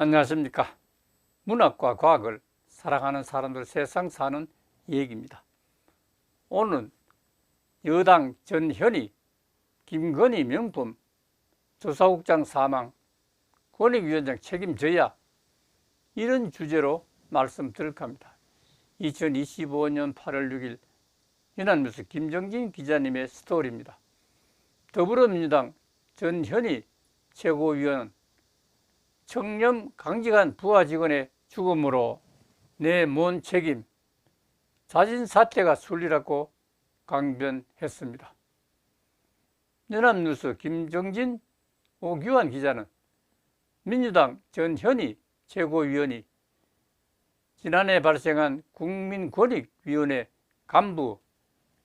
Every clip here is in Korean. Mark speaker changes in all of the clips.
Speaker 1: 안녕하십니까. 문학과 과학을 사랑하는 사람들 세상 사는 얘기입니다. 오늘은 여당 전현희, 김건희 명품, 조사국장 사망, 권익위원장 책임져야 이런 주제로 말씀드릴까 합니다. 2025년 8월 6일 연합뉴스 김정진 기자님의 스토리입니다. 더불어민주당 전현희 최고위원은 청렴 강직한 부하 직원의 죽음으로 내뭔 책임, 자진 사퇴가 순리라고 강변했습니다. 연합뉴스 김정진 오규환 기자는 민주당 전현희 최고위원이 지난해 발생한 국민권익위원회 간부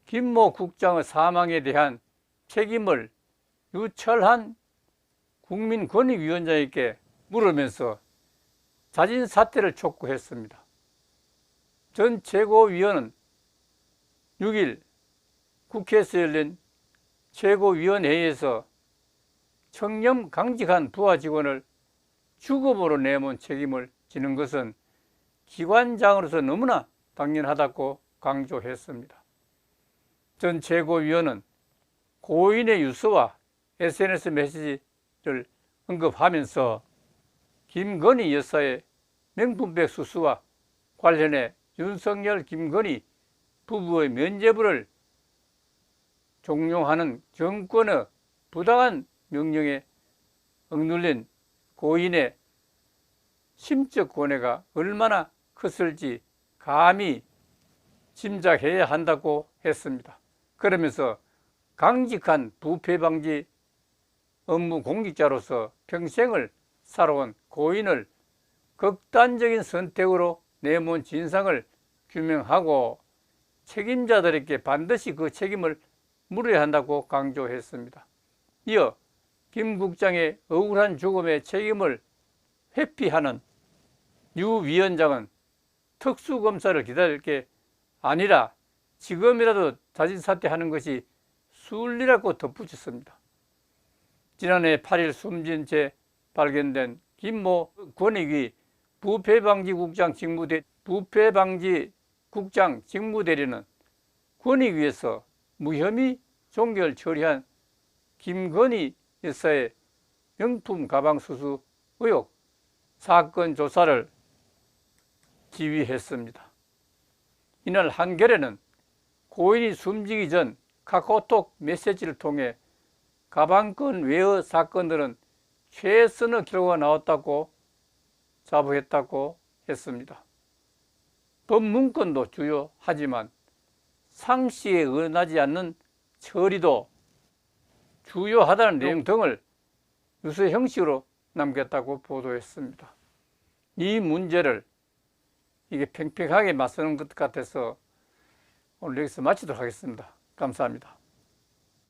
Speaker 1: 김모 국장의 사망에 대한 책임을 유철한 국민권익위원장에게 물으면서 자진 사퇴를 촉구했습니다. 전 최고위원은 6일 국회에서 열린 최고위원회의에서 청렴 강직한 부하 직원을 주급으로 내몬 책임을 지는 것은 기관장으로서 너무나 당연하다고 강조했습니다. 전 최고위원은 고인의 유서와 SNS 메시지를 언급하면서 김건희 여사의 명품백 수수와 관련해 윤석열, 김건희 부부의 면죄부를 종용하는 정권의 부당한 명령에 억눌린 고인의 심적 고뇌가 얼마나 컸을지 감히 짐작해야 한다고 했습니다. 그러면서 강직한 부패 방지 업무 공직자로서 평생을 살아온 고인을 극단적인 선택으로 내몬 진상을 규명하고 책임자들에게 반드시 그 책임을 물어야 한다고 강조했습니다. 이어 김 국장의 억울한 죽음의 책임을 회피하는 유 위원장은 특수검사를 기다릴 게 아니라 지금이라도 자진 사퇴하는 것이 순리라고 덧붙였습니다. 지난해 8일 숨진 채 발견된 김모 권익위 부패방지국장 직무대 부패방지국장 직무대리는 권익위에서 무혐의 종결 처리한 김건희 여사의 명품 가방 수수 의혹 사건 조사를 지휘했습니다. 이날 한겨레는 고인이 숨지기 전 카카오톡 메시지를 통해 가방건 외의 사건들은 최선의 결과가 나왔다고 자부했다고 했습니다. 법문건도 주요하지만 상시에 의논하지 않는 처리도 주요하다는 내용 등을 유서 형식으로 남겼다고 보도했습니다. 이 문제를 이게 팽팽하게 맞서는 것 같아서 오늘 여기서 마치도록 하겠습니다. 감사합니다.